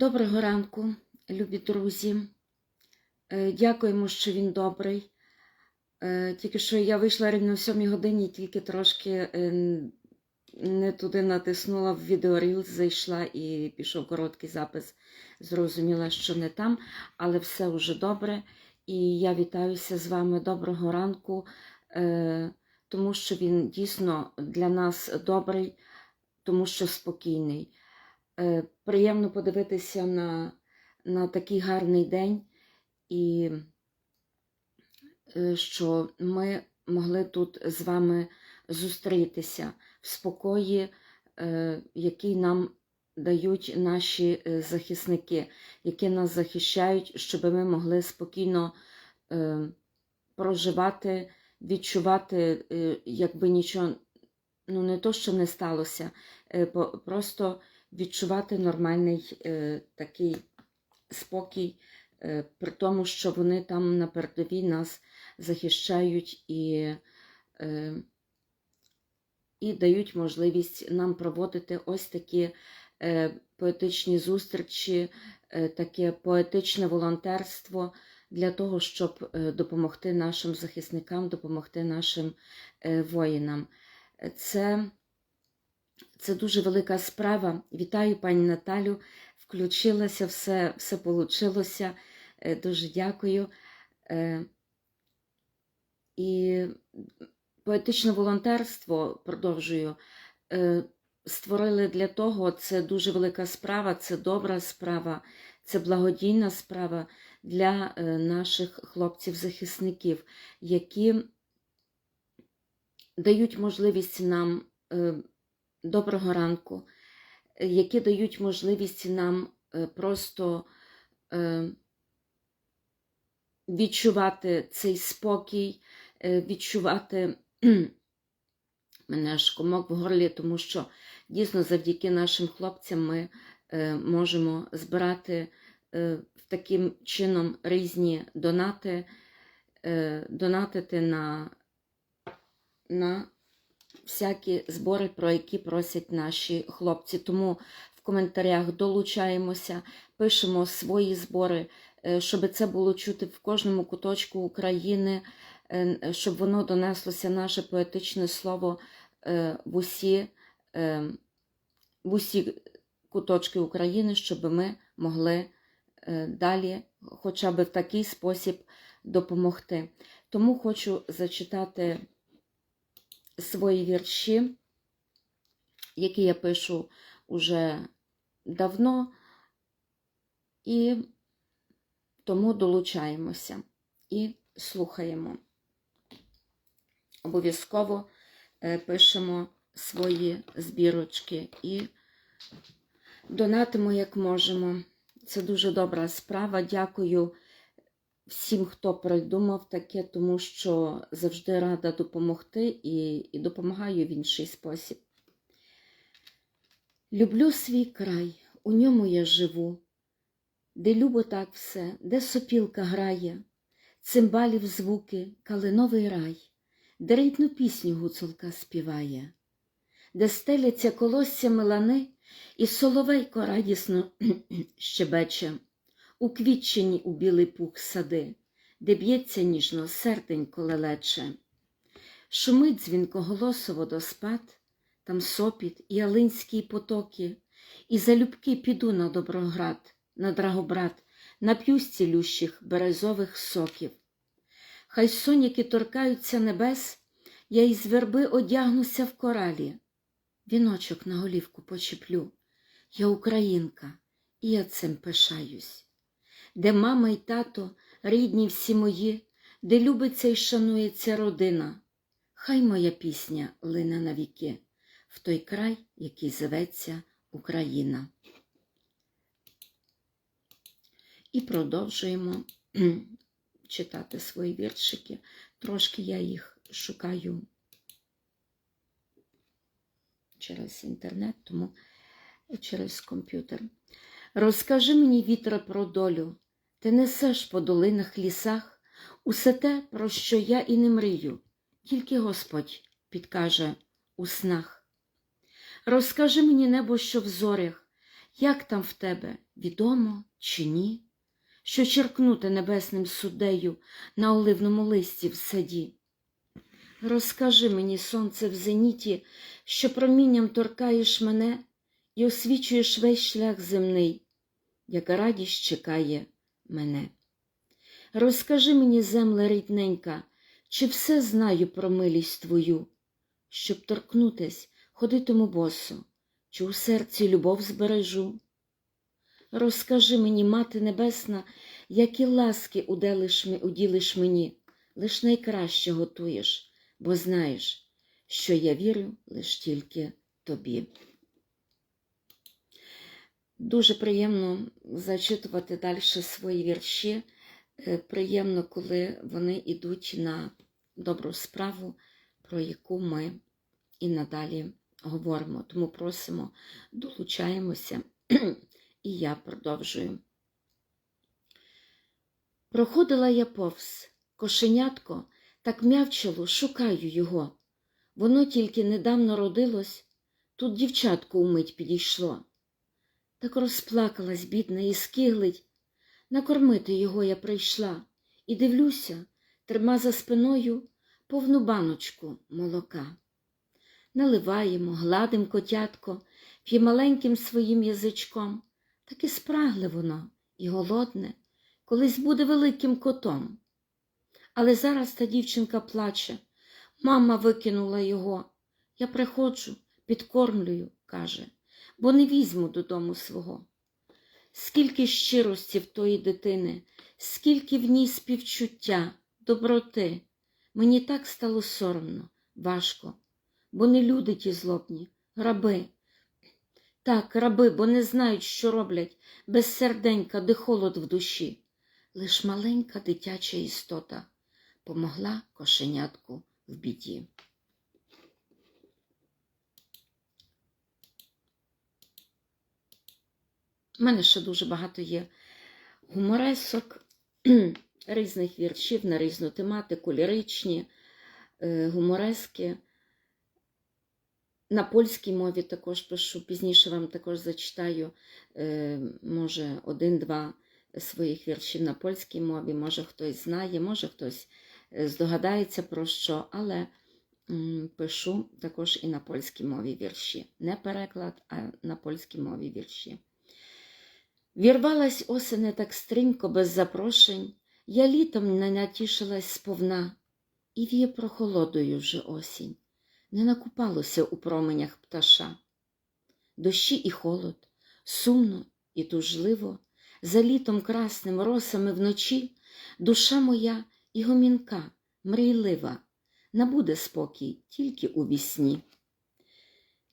Доброго ранку, любі друзі. Е, Дякуємо, що він добрий. Е, Тільки що я вийшла рівно в 7 годині, тільки трошки е, не туди натиснула в відеоріл, зайшла і пішов короткий запис. Зрозуміла, що не там, але все вже добре. І я вітаюся з вами. Доброго ранку, тому що він дійсно для нас добрий, тому що спокійний. Е, Приємно подивитися на, на такий гарний день, і е, що ми могли тут з вами зустрітися в спокої, е, який нам дають наші захисники, які нас захищають, щоб ми могли спокійно проживати, відчувати, якби нічого, ну не то, що не сталося, просто відчувати нормальний е, такий спокій, е, при тому, що вони там на передовій нас захищають і, е, і дають можливість нам проводити ось такі е, поетичні зустрічі, е, таке поетичне волонтерство для того, щоб е, допомогти нашим захисникам, допомогти нашим е, воїнам. Це це дуже велика справа. Вітаю пані Наталю. Включилася, все, все вийшло. Дуже дякую. Е, І поетичне волонтерство продовжую. е, Створили для того, це дуже велика справа, це добра справа, це благодійна справа для е, наших хлопців-захисників, які дають можливість нам е, доброго ранку, е, які дають можливість нам е, просто е, відчувати цей спокій, відчувати мене аж комок в горлі, тому що дійсно завдяки нашим хлопцям ми можемо збирати таким чином різні донати, донатити на, на всякі збори, про які просять наші хлопці. Тому в коментарях долучаємося, пишемо свої збори, е, щоб це було чути в кожному куточку України, е, щоб воно донеслося наше поетичне слово е, в усі, в усі куточки України, щоб ми могли далі, хоча б в такий спосіб допомогти. Тому хочу зачитати свої вірші, які я пишу уже давно, і тому долучаємося і слухаємо. Обов'язково е, пишемо свої збірочки і донатимо, як можемо. Це дуже добра справа. Дякую всім, хто придумав таке, тому що завжди рада допомогти і, і допомагаю в інший спосіб. Люблю свій край, у ньому я живу, де любо так все, де сопілка грає, цимбалів звуки, калиновий рай, де рідну пісню гуцулка співає, де стеляться колосся мелани, і соловейко радісно щебече у квітчині у білий пух сади, де б'ється ніжно серденько лелече. Шумить дзвінкоголосо водоспад, там сопіт і алинські потоки, і залюбки піду на Доброград, на Драгобрат, нап'юсь цілющих березових соків. Хай соняки торкаються небес, я із верби одягнуся в коралі, віночок на голівку почеплю. Я українка, і я цим пишаюсь де мама й тато, рідні всі мої, де любиться й шанується родина. Хай моя пісня лине на віки в той край, який зветься Україна. І продовжуємо читати свої віршики. Трошки я їх шукаю через інтернет, тому через комп'ютер. Розкажи мені, вітре, про долю, ти несеш по долинах лісах усе те, про що я і не мрію, тільки Господь підкаже у снах. Розкажи мені небо, що в зорях, Як там в тебе, відомо чи ні? Що черкнути небесним суддею на оливному листі в саді? Розкажи мені, сонце в зеніті, що промінням торкаєш мене і освічуєш весь шлях земний, яка радість чекає мене. Розкажи мені, земле рідненька, чи все знаю про милість твою, щоб торкнутись, ходитиму босо, чи у серці любов збережу. Розкажи мені, Мати Небесна, які ласки уделиш, ми- уділиш мені, лиш найкраще готуєш, бо знаєш, що я вірю лиш тільки тобі. Дуже приємно зачитувати далі свої вірші. Е, Приємно, коли вони йдуть на добру справу, про яку ми і надалі говоримо. Тому просимо, долучаємося, і я продовжую. Проходила я повз кошенятко, так м'явчило, шукаю його. Воно тільки недавно родилось, тут дівчатко умить підійшло. Так розплакалась, бідна, і скиглить. Накормити його я прийшла і дивлюся, трима за спиною повну баночку молока. Наливаємо, гладим котятко, п'є маленьким своїм язичком. Так і спрагле воно, і голодне, колись буде великим котом. Але зараз та дівчинка плаче. Мама викинула його. Я приходжу, підкормлюю, каже, бо не візьму додому свого. Скільки щирості в тої дитини, скільки в ній співчуття, доброти. Мені так стало соромно, важко, бо не люди ті злобні, раби. Так, раби, бо не знають, що роблять, без серденька, де холод в душі. Лиш маленька дитяча істота помогла кошенятку в біді. У мене ще дуже багато є гуморесок, різних віршів на різну тематику, ліричні, е, гуморески. На польській мові також пишу, пізніше вам також зачитаю, е, може, один-два своїх віршів на польській мові, може хтось знає, може хтось е, здогадається про що, але пишу також і на польській мові вірші. Не переклад, а на польській мові вірші. Вірвалась осене так стрімко, без запрошень, я літом не натішилась сповна, і віє прохолодою вже осінь, не накупалося у променях пташа. Дощі і холод, сумно і тужливо, за літом красним росами вночі, душа моя і гомінка, мрійлива, набуде спокій тільки у вісні.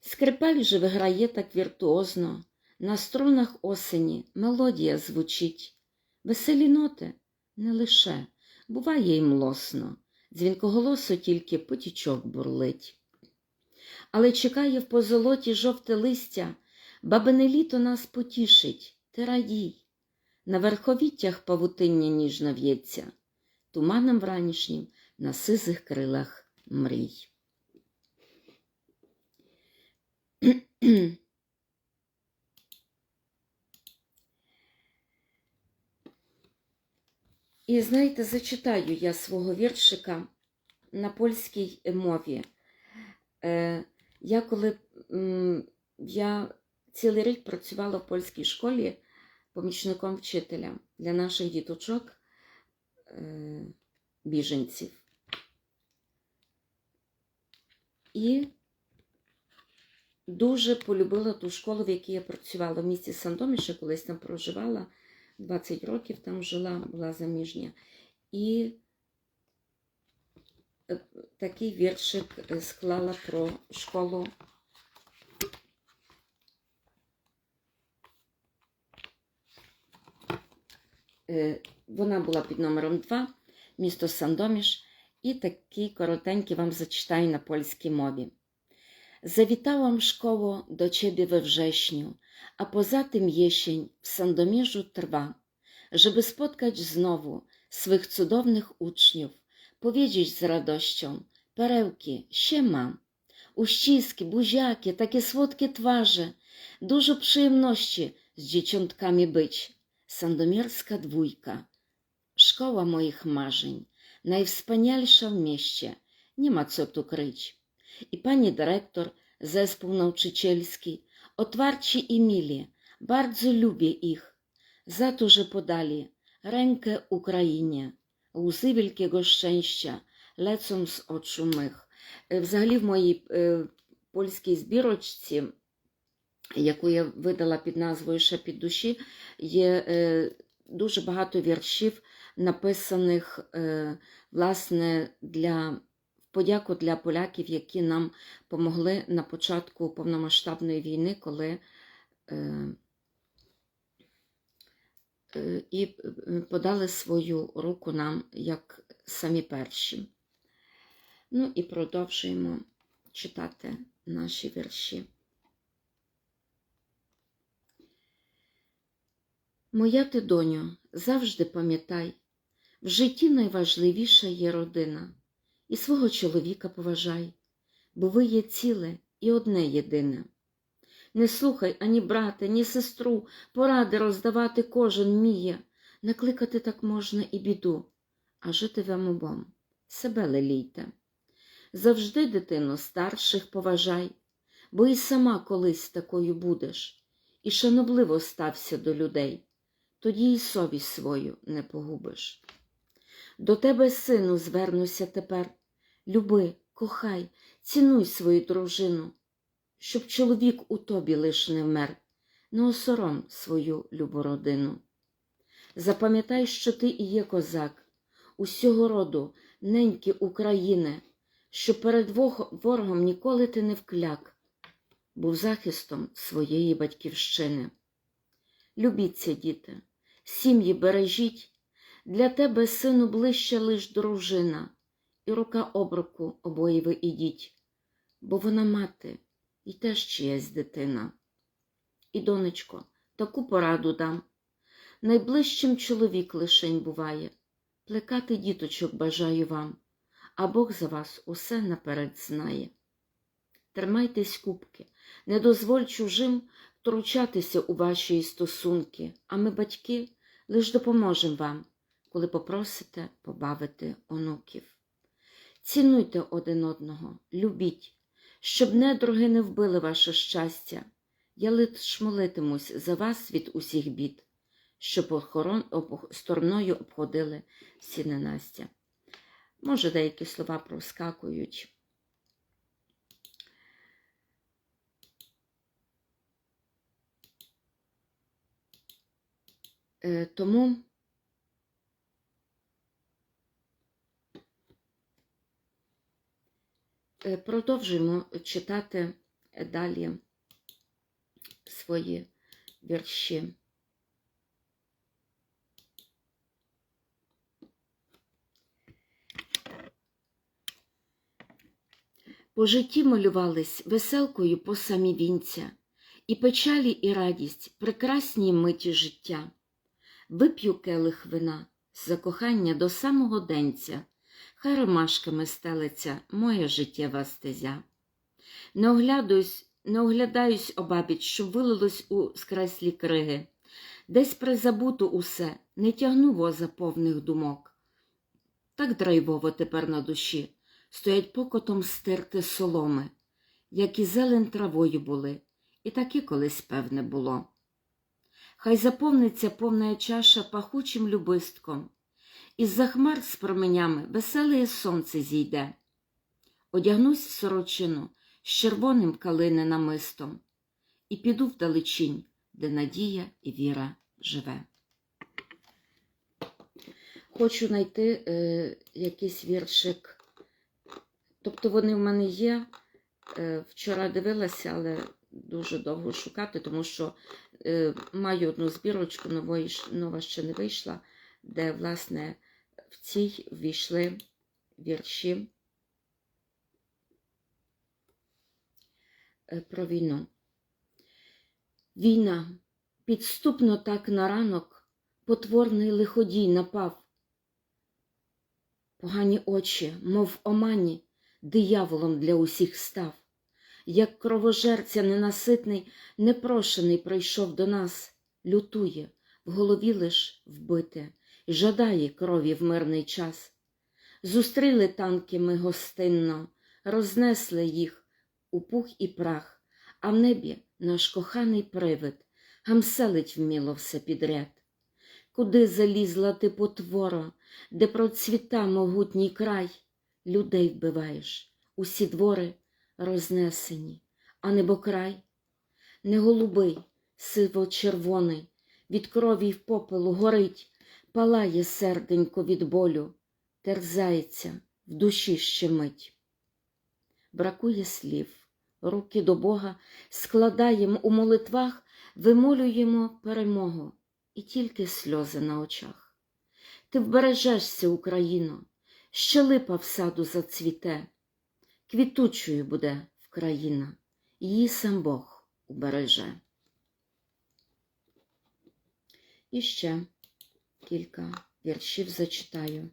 Скрипель же виграє так віртуозно, на струнах осені мелодія звучить, веселі ноти не лише, буває й млосно, дзвінкоголосо тільки потічок бурлить. Але чекає в позолоті жовте листя, бабине літо нас потішить, ти радій. На верховіттях павутиння ніжно в'ється, туманом вранішнім на сизих крилах мрій. І знаєте, зачитаю я свого віршика на польській мові. Е, я коли я цілий рік працювала в польській школі помічником вчителя для наших діточок е, біженців. І дуже полюбила ту школу, в якій я працювала в місті Сандоміше, колись там проживала. 20 років там жила, була заміжня. І е, такий віршик е, склала про школу. Е, Вона була під номером 2, місто Сандоміш, і такий коротенький вам зачитаю на польській мові. Zawitałam szkoło do ciebie we wrześniu, a poza tym jesień w Sandomierzu trwa, żeby spotkać znowu swych cudownych uczniów, powiedzieć z radością perełki, siema, uściski, buziaki, takie słodkie twarze, dużo przyjemności z dzieciątkami być. Sandomierska dwójka, szkoła moich marzeń, najwspanialsza w mieście, nie ma co tu kryć. I pani dyrektor, zespół nauczycielski, otwarci i mili, bardzo lubię ich, za to, że podali Україні, łzy wielkiego szczęścia lecą z oczu mych. Е, Взагалі в моїй е, польській збірочці, яку я видала під назвою Шепіт душі, є е, дуже багато віршів, написаних е, власне для подяку для поляків, які нам помогли на початку повномасштабної війни, коли е, е, і е, подали свою руку нам як самі перші. Ну і продовжуємо читати наші вірші. Моя ти доню, завжди пам'ятай, в житті найважливіша є родина, і свого чоловіка поважай, бо ви є ціле і одне єдине. Не слухай ані брата, ні сестру, поради роздавати кожен вміє, накликати так можна і біду, а жити вам обом, себе лелійте. Завжди, дитино, старших поважай, бо і сама колись такою будеш, і шанобливо стався до людей, тоді й совість свою не погубиш. До тебе, сину, звернуся тепер, люби, кохай, цінуй свою дружину, щоб чоловік у тобі лиш не вмер, не осором свою любу родину. Запам'ятай, що ти і є козак, усього роду, неньки України, що перед ворогом ніколи ти не вкляк, був захистом своєї батьківщини. Любіться, діти, сім'ї бережіть, для тебе, сину, ближче лиш дружина, і рука об руку обоє ви ідіть, бо вона мати і теж чиясь дитина. І, донечко, таку пораду дам. Найближчим чоловік лишень буває, плекати діточок бажаю вам а Бог за вас усе наперед знає. Тримайтесь кубки, не дозволь чужим втручатися у ваші стосунки, а ми, батьки, лиш допоможемо вам, коли попросите побавити онуків. Цінуйте один одного, любіть, щоб недруги не вбили ваше щастя. Я лиш молитимусь за вас від усіх бід, щоб охорон... об... стороною обходили всі ненастя. Може, деякі слова проскакують. Е, Тому продовжуємо читати далі свої вірші. По житті малювались веселкою по самі вінця, і печалі, і радість, прекрасні миті життя. Вип'ю келих вина за кохання до самого денця, хай ромашками стелиться моя життєва стезя. Не оглядаюсь, не оглядаюсь обабіч, що вилилось у скреслі криги, десь призабуто усе, не тягну воза повних думок. Так драйвово тепер на душі стоять покотом стерти соломи, як і зелень травою були, і таки колись певне було. Хай заповниться повна чаша пахучим любистком, із за хмар з променями веселе сонце зійде. Одягнусь в сорочину з червоним калини намистом і піду вдалечінь, де надія і віра живе. Хочу знайти е, якийсь віршик. Тобто вони в мене є. Е, Вчора дивилася, але дуже довго шукати, тому що е, маю одну збірочку, нової, нова ще не вийшла, де, власне, в цій ввійшли вірші е, про війну. Війна підступно так на ранок, потворний лиходій напав. Погані очі, мов омані, дияволом для усіх став. як кровожерця ненаситний, непрошений прийшов до нас, лютує, в голові лиш вбите, жадає крові в мирний час. Зустріли танки ми гостинно, рознесли їх у пух і прах, а в небі наш коханий привид гамселить вміло все підряд. Куди залізла ти потвора, де процвіта могутній край, людей вбиваєш, усі двори рознесені, а небокрай не голубий, сиво-червоний, від крові й попелу горить, палає серденько від болю, терзається, в душі щемить. Бракує слів, руки до Бога складаємо у молитвах, вимолюємо перемогу і тільки сльози на очах. Ти вбережешся, Україно, ще липа в саду зацвіте, квітучою буде Вкраїна, її сам Бог убереже. І ще кілька віршів зачитаю.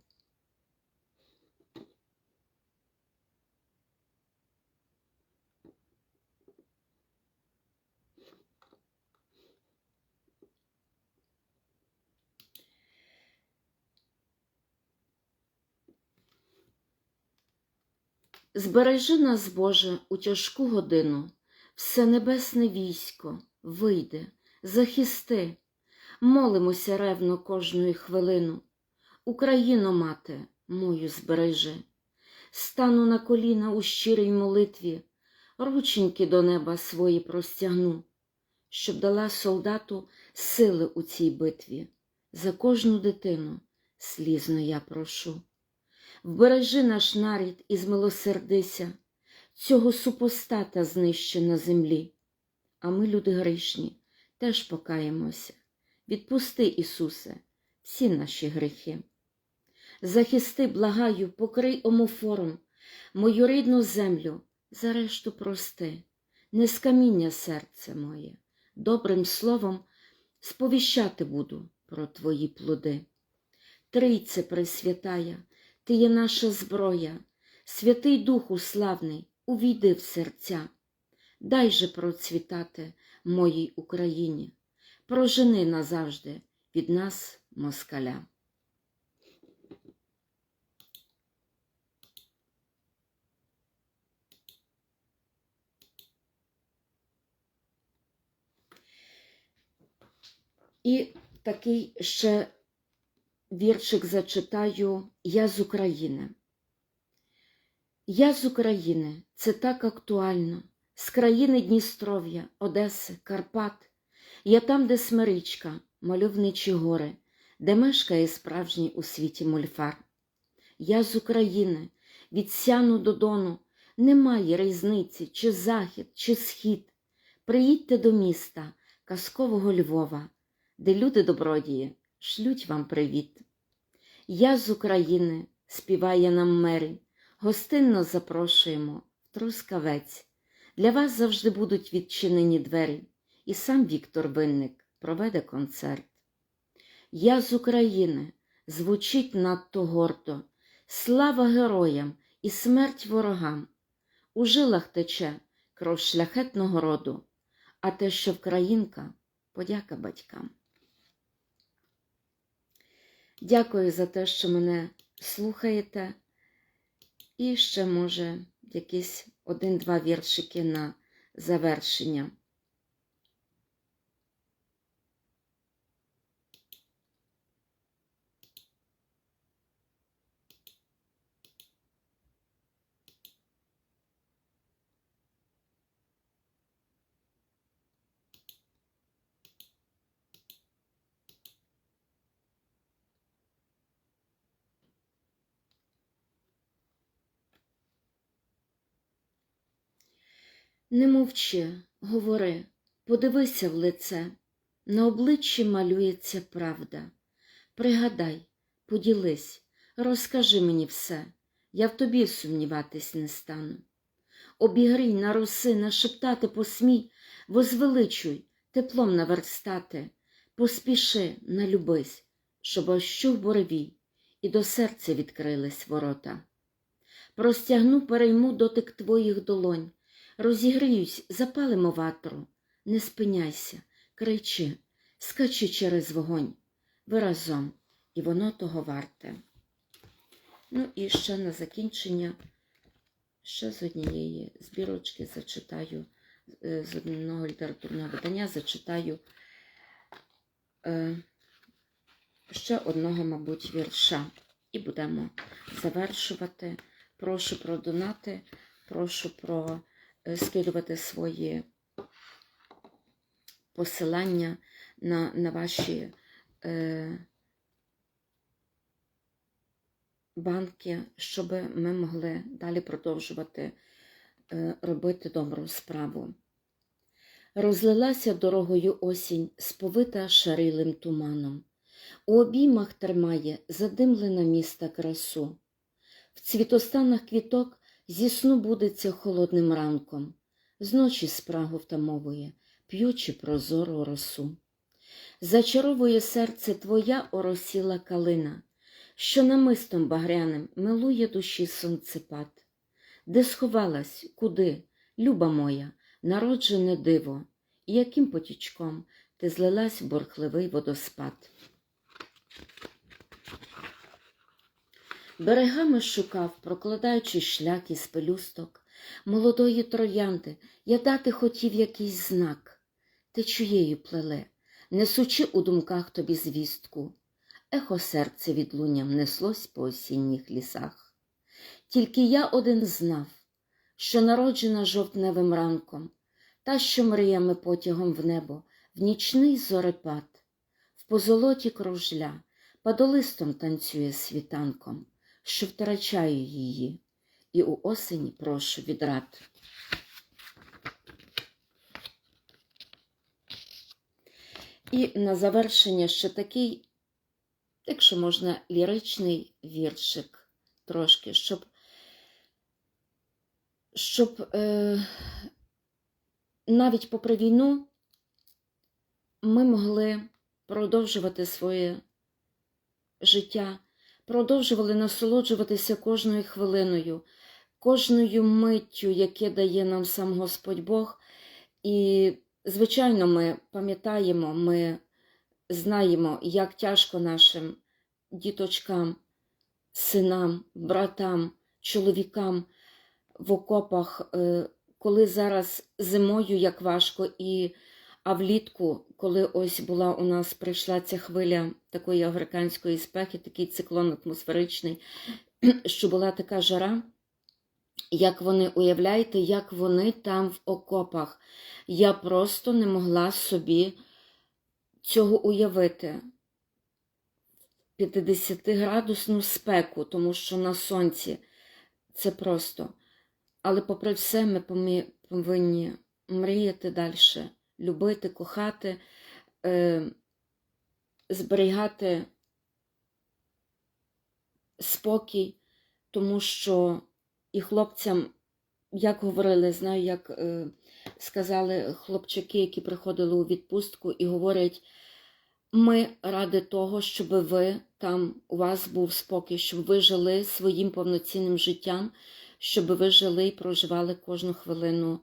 Збережи нас, Боже, у тяжку годину, все небесне військо, вийде, захисти, молимося ревно кожної хвилину. Україно, мати, мою збережи, стану на коліна у щирій молитві, рученьки до неба свої простягну, щоб дала солдату сили у цій битві. За кожну дитину слізно я прошу. Вбережи наш нарід і змилосердися, цього супостата знищи на землі. А ми, люди грішні, теж покаємося. Відпусти, Ісусе, всі наші гріхи. Захисти, благаю, покрий омофором, мою рідну землю, за решту прости, не з серце моє, добрим словом сповіщати буду про твої плоди. Трійце Пресвятая, ти є наша зброя, Святий Духу славний, увійди в серця. Дай же процвітати моїй Україні, прожени назавжди від нас москаля. І такий ще віршик зачитаю Я з України. Я з України це так актуально, з країни Дністров'я, Одеси, Карпат. Я там, де смиричка, мальовничі гори, де мешкає справжній у світі мольфар. Я з України, від сяну до дону, немає різниці, чи захід, чи схід. Приїдьте до міста, казкового Львова, де люди добродії шлють вам привіт. Я з України, співає нам мері, гостинно запрошуємо Трускавець. Для вас завжди будуть відчинені двері, і сам Віктор Винник проведе концерт. Я з України звучить надто гордо, слава героям і смерть ворогам. У жилах тече кров шляхетного роду, а те, що вкраїнка, подяка батькам. Дякую за те, що мене слухаєте. І ще, може, якісь один-два віршики на завершення. Не мовчи, говори, подивися в лице, на обличчі малюється правда. Пригадай, поділись, розкажи мені все, я в тобі сумніватись не стану. Обігрій на роси, нашептати посмій, возвеличуй, теплом наверстати, поспіши, налюбись, щоб ощув буревій, і до серця відкрились ворота. Простягну, перейму дотик твоїх долонь Розігріюсь, запалимо ватру, не спиняйся, кричи, скачи через вогонь. Ви разом, і воно того варте. Ну і ще на закінчення, ще з однієї збірочки зачитаю, е, з одного літературного видання зачитаю е, ще одного, мабуть, вірша. І будемо завершувати. Прошу про донати, прошу про скидувати свої посилання на, на ваші е, банки, щоб ми могли далі продовжувати е, робити добру справу. Розлилася дорогою осінь, сповита шарилим туманом. У обіймах тримає задимлена міста красу. В цвітостанах квіток зі сну будеться холодним ранком, зночі спрагу втамовує, п'ючи прозору росу. Зачаровує серце твоя оросіла калина, що намистом багряним милує душі сонцепад. Де сховалась, куди, люба моя, народжене диво, і яким потічком ти злилась в борхливий водоспад. Берегами шукав, прокладаючи шлях із пелюсток, молодої троянди, я дати хотів якийсь знак. Ти Течією плеле, несучи у думках тобі звістку. Ехо серце відлунням неслось по осінніх лісах. Тільки я один знав, що народжена жовтневим ранком, та, що мріями потягом в небо, в нічний зорепад, в позолоті кружля, падолистом танцює світанком що втрачаю її, і у осені прошу відрад. І на завершення ще такий, якщо можна, ліричний віршик трошки, щоб, щоб е, навіть попри війну ми могли продовжувати своє життя продовжували насолоджуватися кожною хвилиною, кожною миттю, яке дає нам сам Господь Бог. І, звичайно, ми пам'ятаємо, ми знаємо, як тяжко нашим діточкам, синам, братам, чоловікам в окопах, е, коли зараз зимою як важко і а влітку, коли ось була у нас прийшла ця хвиля такої африканської спеки, такий циклон атмосферичний, що була така жара, як вони уявляєте, як вони там в окопах. Я просто не могла собі цього уявити. 50-градусну спеку, тому що на сонці це просто. Але, попри все, ми повинні мріяти далі любити, кохати, е, зберігати спокій, тому що і хлопцям, як говорили, знаю, як е, сказали хлопчаки, які приходили у відпустку, і говорять, ми ради того, щоб ви там у вас був спокій, щоб ви жили своїм повноцінним життям, щоб ви жили і проживали кожну хвилину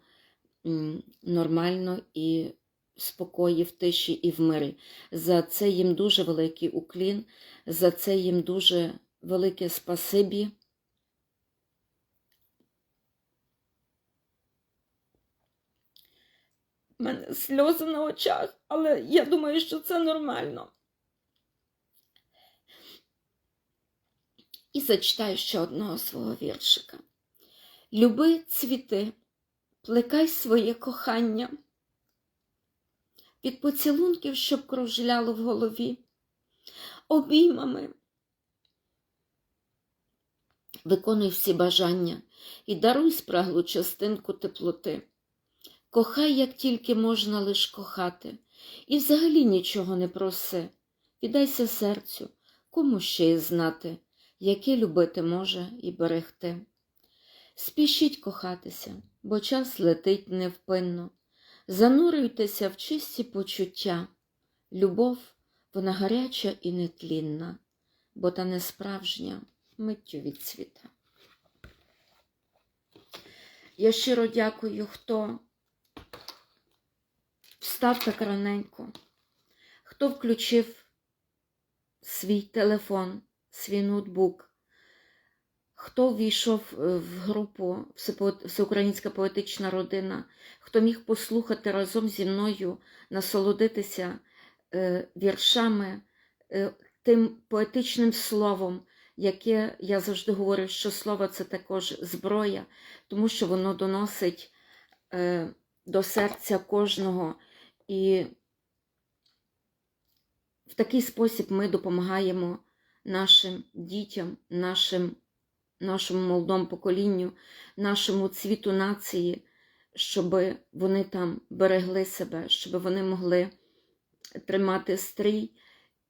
нормально і спокої, в тиші і в мирі. За це їм дуже великий уклін, за це їм дуже велике спасибі. У мене сльози на очах, але я думаю, що це нормально. І зачитаю ще одного свого віршика. Люби цвіти, плекай своє кохання, від поцілунків, щоб кружляло в голові, обіймами. Виконуй всі бажання і даруй спраглу частинку теплоти. Кохай, як тільки можна лиш кохати, і взагалі нічого не проси. Віддайся серцю, кому ще й знати, яке любити може і берегти. Спішіть кохатися, бо час летить невпинно. Занурюйтеся в чисті почуття. Любов, вона гаряча і нетлінна, бо та не справжня миттю від світа. Я щиро дякую, хто встав так раненько, хто включив свій телефон, свій ноутбук, хто ввійшов е, в групу Всеукраїнська поетична родина, хто міг послухати разом зі мною, насолодитися е, віршами, е, тим поетичним словом, яке я завжди говорю, що слово це також зброя, тому що воно доносить до серця кожного. І в такий спосіб ми допомагаємо нашим дітям, нашим, нашому молодому поколінню, нашому цвіту нації, щоб вони там берегли себе, щоб вони могли тримати стрій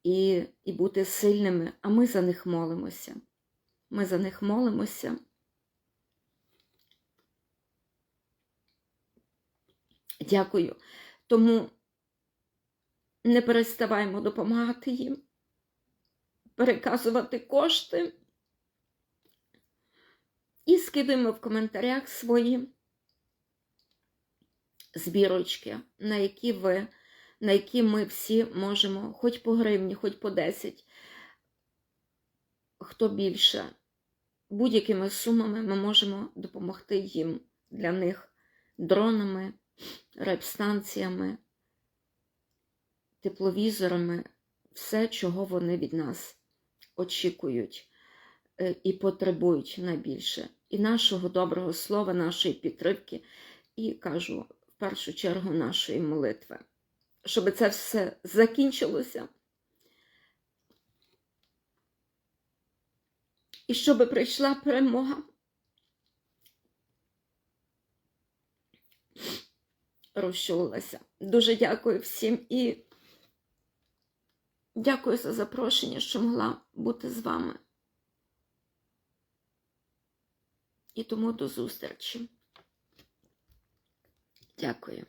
і, і бути сильними. А ми за них молимося. Ми за них молимося. Дякую. Тому не переставаємо допомагати їм, переказувати кошти і скидуємо в коментарях свої збірочки, на які ви, на які ми всі можемо, хоч по гривні, хоч по 10, хто більше. Будь-якими сумами ми можемо допомогти їм для них дронами, репстанціями, тепловізорами, все, чого вони від нас очікують і потребують найбільше. І нашого доброго слова, нашої підтримки, і кажу в першу чергу нашої молитви, щоб це все закінчилося. І щоб прийшла перемога. Розчулилася. Дуже дякую всім і дякую за запрошення, що могла бути з вами. І тому до зустрічі. Дякую.